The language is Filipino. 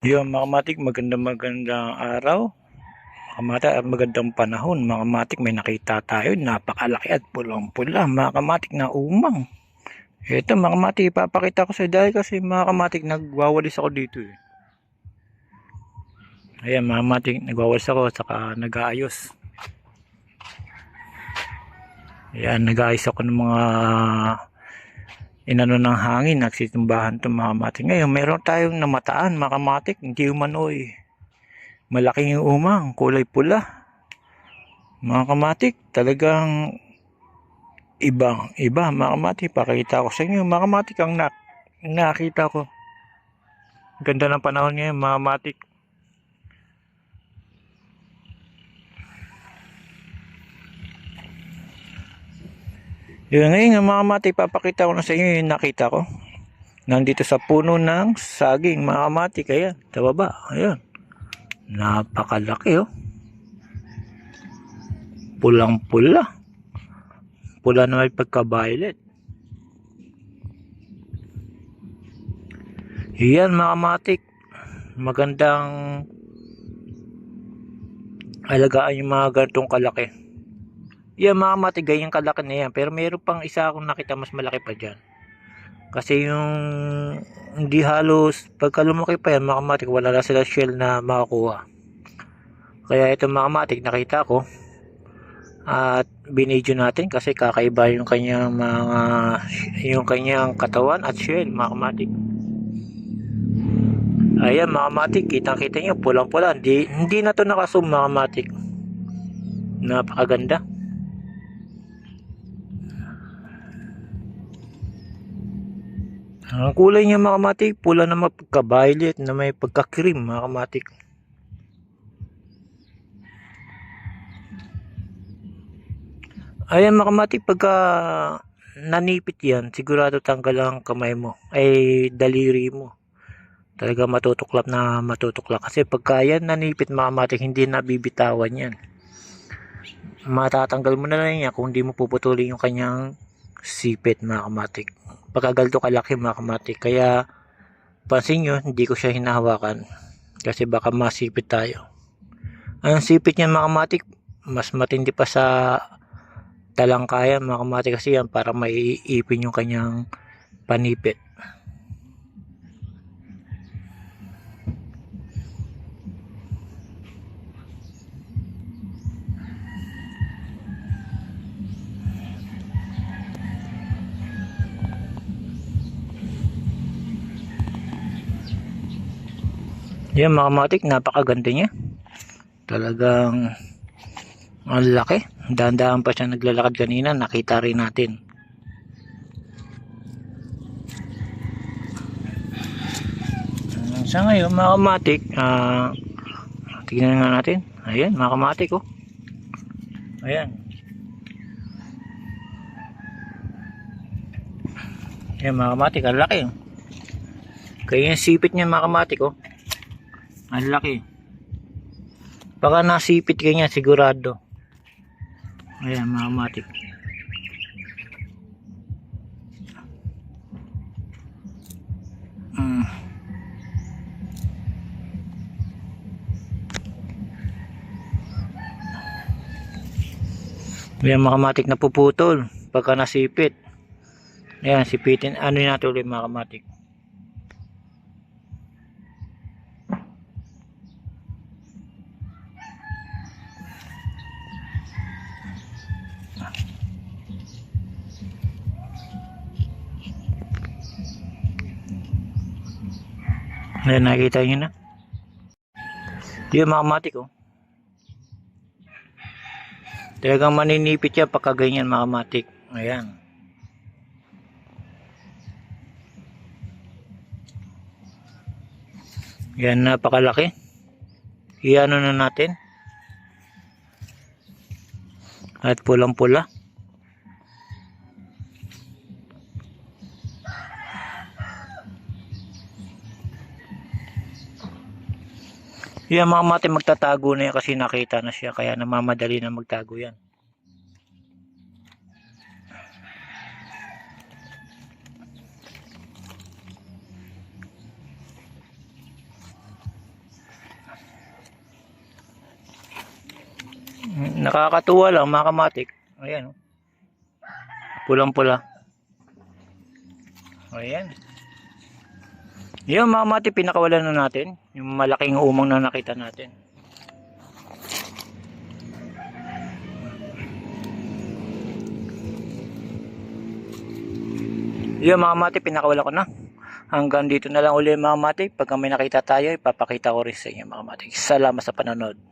Yun mga matik, magandang magandang araw. Mga matik, at magandang panahon. Mga matik, may nakita tayo. Napakalaki at pulang-pula. Mga kamatik na umang. Ito mga kamatik, ipapakita ko sa dahil kasi mga kamatik, nagwawalis ako dito eh. Ayan mga kamatik, nagwawalis ako saka nag-aayos. Ayan, nag-aayos ako ng mga inano ng hangin, nagsitumbahan to mga kamatik. Ngayon, meron tayong namataan mga kamatik, hindi umanoy. Malaking umang, kulay pula. Mga kamatik, talagang ibang iba mga kamatik. Pakita ko sa inyo, mga kamatik ang nak nakita ko. Ganda ng panahon ngayon mga kamatik. Yun ngayon nga mga kamatik, papakita ko na sa inyo yung nakita ko. Nandito sa puno ng saging mga kamatik. Ayan, sa baba. Ayan. Napakalaki oh. Pulang-pula. Pula na may pagka-violet. Yan mga matik. Magandang alagaan yung mga ganitong kalaki. Yan mga matik, ganyan kalaki na yan. Pero meron pang isa akong nakita mas malaki pa dyan. Kasi yung hindi halos pagka lumaki pa yan mga matik, wala na sila shell na makakuha. Kaya ito mga matik nakita ko at binidyo natin kasi kakaiba yung kanyang mga yung kanyang katawan at shell mga matik. Ayan mga matik, kitang kita nyo pulang pula. Hindi, hindi na to nakasum mga matik. Napakaganda. Ang kulay niya mga kamatik, pula na magka-violet na may pagka-cream mga kamatik. Ayan mga kamatik, pagka nanipit yan, sigurado tanggal ang kamay mo, ay daliri mo. Talaga matutuklap na matutuklap. Kasi pagka yan nanipit mga kamatik, hindi na bibitawan yan. Matatanggal mo na lang yan kung hindi mo puputulin yung kanyang sipit mga kamatik pagkagalto kalaki mga kamatik. Kaya pansin nyo, hindi ko siya hinahawakan kasi baka masipit tayo. Ang sipit niya mga kamatik, mas matindi pa sa talangkayan mga kamatik kasi yan para maiipin yung kanyang panipit. Yan mga kamatik, napakaganda niya. Talagang ang laki. Dahan-dahan pa siya naglalakad kanina. Nakita rin natin. Uh, sa ngayon mga kamatik, ah, tignan nga natin. Ayan mga kamatik oh. Ayan. Ayan mga kamatik, ang laki oh. Kaya yung sipit niya mga kamatik oh. Ang laki. Baka nasipit ka niya sigurado. Ayan mga matik. Mm. Ayan mga matik na puputol. Pagka nasipit. Ayan sipitin. Ano yung natuloy mga kamatik. Ayan, nakikita nyo na. Di mga matik, oh. Talagang maninipit yan pagka ganyan mga. Ayan. Yan, napakalaki. Iano na natin. At pulang-pula. Yung mga mate magtatago na yan kasi nakita na siya kaya namamadali na magtago yan. Nakakatuwa lang mga kamatik. Ayan. Oh. Pulang-pula. Ayan. Yung mga kamatik, pinakawalan na natin. Yung malaking umang na nakita natin. Yung mga mati, pinakawalan ko na. Hanggang dito na lang uli mga mati. Pagka may nakita tayo, ipapakita ko rin sa inyo mga mati. Salamat sa panonood.